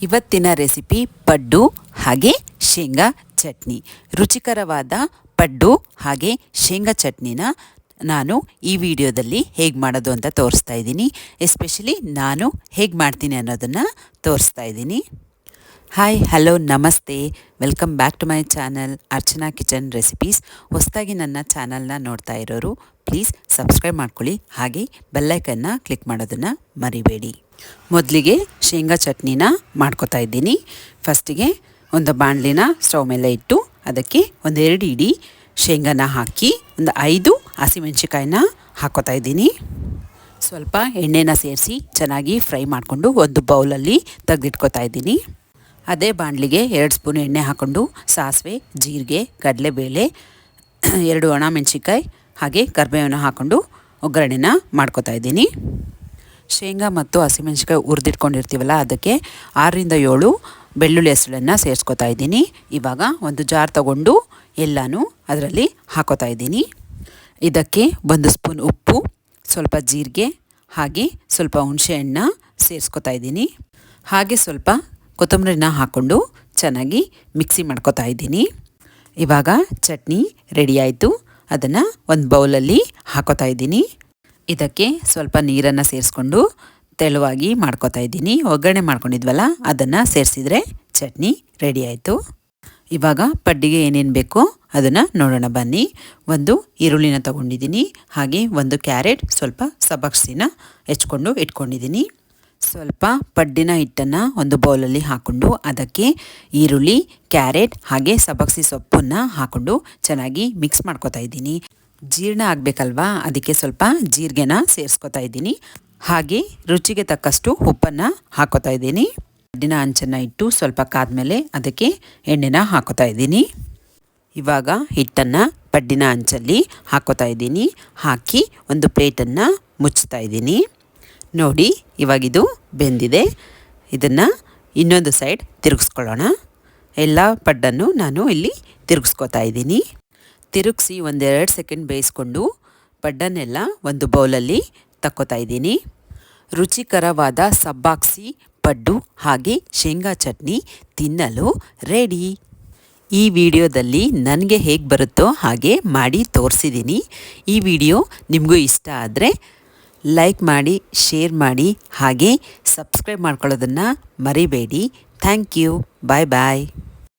ಇವತ್ತಿನ ರೆಸಿಪಿ ಪಡ್ಡು ಹಾಗೆ ಶೇಂಗಾ ಚಟ್ನಿ. ರುಚಿಕರವಾದ ಪಡ್ಡು ಹಾಗೆ ಶೇಂಗಾ ಚಟ್ನಿನ ನಾನು ಈ ವಿಡಿಯೋದಲ್ಲಿ ಹೇಗೆ ಮಾಡೋದು ಅಂತ ತೋರಿಸ್ತಾ ಇದ್ದೀನಿ. ಎಸ್ಪೆಷಲಿ ನಾನು ಹೇಗೆ ಮಾಡ್ತೀನಿ ಅನ್ನೋದನ್ನು ತೋರಿಸ್ತಾ ಇದ್ದೀನಿ. ಹಾಯ್, ಹಲೋ, ನಮಸ್ತೆ. Welcome back to my channel Archana kitchen recipes. ಹೊಸದಾಗಿ ನನ್ನ ಚಾನಲ್ನ ನೋಡ್ತಾ ಇರೋರು, ಪ್ಲೀಸ್ ಸಬ್ಸ್ಕ್ರೈಬ್ ಮಾಡ್ಕೊಳ್ಳಿ. ಹಾಗೆ ಬೆಲ್ಲೈಕನ್ನ ಕ್ಲಿಕ್ ಮಾಡೋದನ್ನು ಮರಿಬೇಡಿ. ಮೊದಲಿಗೆ ಶೇಂಗಾ ಚಟ್ನಿನ ಮಾಡ್ಕೊತಾ ಇದ್ದೀನಿ. ಫಸ್ಟಿಗೆ ಒಂದು ಬಾಣಲಿನ ಸ್ಟವ್ ಮೇಲೆ ಇಟ್ಟು ಅದಕ್ಕೆ ಒಂದೆರಡು ಇಡಿ ಶೇಂಗಾನ ಹಾಕಿ ಒಂದು ಐದು ಹಸಿಮೆಣ್ಸಿಕಾಯಿನ ಹಾಕೋತಾ ಇದ್ದೀನಿ. ಸ್ವಲ್ಪ ಎಣ್ಣೆನ ಸೇರಿಸಿ ಚೆನ್ನಾಗಿ ಫ್ರೈ ಮಾಡಿಕೊಂಡು ಒಂದು ಬೌಲಲ್ಲಿ ತೆಗೆದಿಟ್ಕೋತಾ ಇದ್ದೀನಿ. ಅದೇ ಬಾಣಲಿಗೆ ಎರಡು ಸ್ಪೂನ್ ಎಣ್ಣೆ ಹಾಕ್ಕೊಂಡು ಸಾಸಿವೆ, ಜೀರಿಗೆ, ಕಡಲೆಬೇಳೆ, ಎರಡು ಒಣ ಮೆಣಸಿನ್ಕಾಯಿ ಹಾಗೆ ಕರಿಬೇವನ್ನು ಹಾಕ್ಕೊಂಡು ಒಗ್ಗರಣೆನ ಮಾಡ್ಕೋತಾ ಇದ್ದೀನಿ. ಶೇಂಗಾ ಮತ್ತು ಹಸಿಮೆಣ್ಸಿಕಾಯಿ ಹುರಿದಿಟ್ಕೊಂಡಿರ್ತೀವಲ್ಲ, ಅದಕ್ಕೆ ಆರರಿಂದ ಏಳು ಬೆಳ್ಳುಳ್ಳಿ ಹೆಸಳನ್ನು ಸೇರಿಸ್ಕೊತಾ ಇದ್ದೀನಿ. ಇವಾಗ ಒಂದು ಜಾರ್ ತಗೊಂಡು ಎಲ್ಲನೂ ಅದರಲ್ಲಿ ಹಾಕೋತಾ ಇದ್ದೀನಿ. ಇದಕ್ಕೆ ಒಂದು ಸ್ಪೂನ್ ಉಪ್ಪು, ಸ್ವಲ್ಪ ಜೀರಿಗೆ, ಹಾಗೆ ಸ್ವಲ್ಪ ಹುಣಸೆಹಣ್ಣ ಸೇರಿಸ್ಕೊತಾ ಇದ್ದೀನಿ. ಹಾಗೆ ಸ್ವಲ್ಪ ಕೊತ್ತಂಬರಿನ ಹಾಕ್ಕೊಂಡು ಚೆನ್ನಾಗಿ ಮಿಕ್ಸಿ ಮಾಡ್ಕೊತಾ ಇದ್ದೀನಿ. ಇವಾಗ ಚಟ್ನಿ ರೆಡಿ ಆಯಿತು. ಅದನ್ನು ಒಂದು ಬೌಲಲ್ಲಿ ಹಾಕೋತಾ ಇದ್ದೀನಿ. ಇದಕ್ಕೆ ಸ್ವಲ್ಪ ನೀರನ್ನು ಸೇರಿಸ್ಕೊಂಡು ತೆಳುವಾಗಿ ಮಾಡ್ಕೊತಾ ಇದ್ದೀನಿ. ಒಗ್ಗರಣೆ ಮಾಡ್ಕೊಂಡಿದ್ವಲ್ಲ, ಅದನ್ನು ಸೇರಿಸಿದ್ರೆ ಚಟ್ನಿ ರೆಡಿ ಆಯಿತು. ಇವಾಗ ಪಡ್ಡಿಗೆ ಏನೇನು ಬೇಕೋ ಅದನ್ನು ನೋಡೋಣ, ಬನ್ನಿ. ಒಂದು ಈರುಳ್ಳಿನ ತಗೊಂಡಿದ್ದೀನಿ, ಹಾಗೆ ಒಂದು ಕ್ಯಾರೆಟ್ ಸ್ವಲ್ಪ ಸಬಕ್ಸಿನ ಹೆಚ್ಕೊಂಡು ಇಟ್ಕೊಂಡಿದ್ದೀನಿ. ಸ್ವಲ್ಪ ಪಡ್ಡಿನ ಹಿಟ್ಟನ್ನು ಒಂದು ಬೌಲಲ್ಲಿ ಹಾಕ್ಕೊಂಡು ಅದಕ್ಕೆ ಈರುಳ್ಳಿ, ಕ್ಯಾರೆಟ್ ಹಾಗೆ ಸಬಕ್ಸಿ ಸೊಪ್ಪನ್ನು ಹಾಕ್ಕೊಂಡು ಚೆನ್ನಾಗಿ ಮಿಕ್ಸ್ ಮಾಡ್ಕೊತಾ ಇದ್ದೀನಿ. ಜೀರ್ಣ ಆಗಬೇಕಲ್ವಾ? ಅದಕ್ಕೆ ಸ್ವಲ್ಪ ಜೀರಿಗೆನ ಸೇರಿಸ್ಕೊತಾ ಇದ್ದೀನಿ. ಹಾಗೆ ರುಚಿಗೆ ತಕ್ಕಷ್ಟು ಉಪ್ಪನ್ನು ಹಾಕೋತಾ ಇದ್ದೀನಿ. ಅಡ್ಡಿನ ಅಂಚನ್ನು ಇಟ್ಟು ಸ್ವಲ್ಪ ಕಾದ್ಮೇಲೆ ಅದಕ್ಕೆ ಎಣ್ಣೆನ ಹಾಕೋತಾ ಇದ್ದೀನಿ. ಇವಾಗ ಹಿಟ್ಟನ್ನು ಪಡ್ಡಿನ ಅಂಚಲ್ಲಿ ಹಾಕೋತಾ ಇದ್ದೀನಿ. ಹಾಕಿ ಒಂದು ಪ್ಲೇಟನ್ನು ಮುಚ್ತಾ ಇದ್ದೀನಿ. ನೋಡಿ ಇವಾಗಿದು ಬೆಂದಿದೆ. ಇದನ್ನು ಇನ್ನೊಂದು ಸೈಡ್ ತಿರುಗಿಸ್ಕೊಳ್ಳೋಣ. ಎಲ್ಲ ಪಡ್ಡನ್ನು ನಾನು ಇಲ್ಲಿ ತಿರುಗಿಸ್ಕೊತಾ ಇದ್ದೀನಿ. ತಿರುಗಿಸಿ ಒಂದೆರಡು ಸೆಕೆಂಡ್ ಬೇಯಿಸ್ಕೊಂಡು ಪಡ್ಡನ್ನೆಲ್ಲ ಒಂದು ಬೌಲಲ್ಲಿ ತಕ್ಕೋತಾ ಇದ್ದೀನಿ. ರುಚಿಕರವಾದ ಸಬ್ಬಾಕ್ಸಿ, ಪಡ್ಡು ಹಾಗೆ ಶೇಂಗಾ ಚಟ್ನಿ ತಿನ್ನಲು ರೆಡಿ. ಈ ವಿಡಿಯೋದಲ್ಲಿ ನನಗೆ ಹೇಗೆ ಬರುತ್ತೋ ಹಾಗೆ ಮಾಡಿ ತೋರಿಸಿದ್ದೀನಿ. ಈ ವಿಡಿಯೋ ನಿಮಗೂ ಇಷ್ಟ ಆದರೆ ಲೈಕ್ ಮಾಡಿ, ಶೇರ್ ಮಾಡಿ, ಹಾಗೆ ಸಬ್ಸ್ಕ್ರೈಬ್ ಮಾಡ್ಕೊಳ್ಳೋದನ್ನು ಮರಿಬೇಡಿ. Thank you. Bye bye.